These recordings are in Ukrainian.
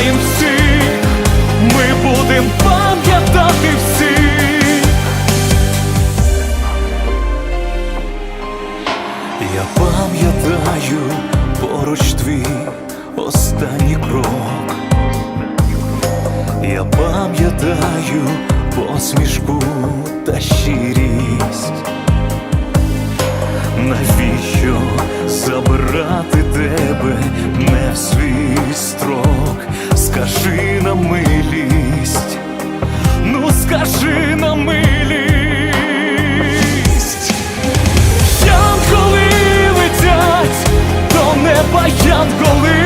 Пам'ятаємо всіх, ми будем пам'ятати всіх Я пам'ятаю поруч твій останній крок. Я пам'ятаю посмішку та щирість. Навіщо забирати тебе не в свій строк? Скажи на милість. Янголи летять до неба янголи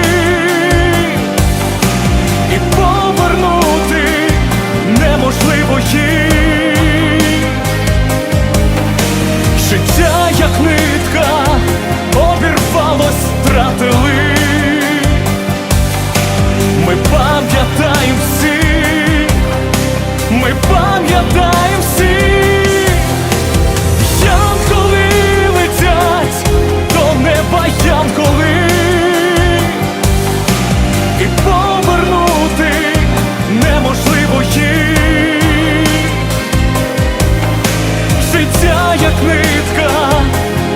як нитка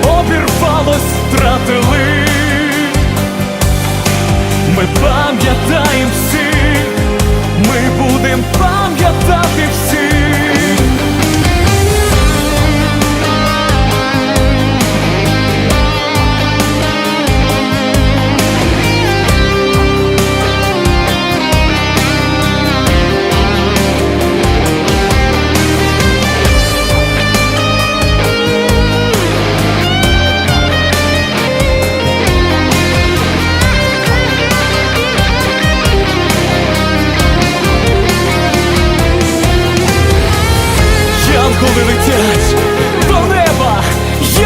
обірвалось, втратили. Ми пам'ятаємо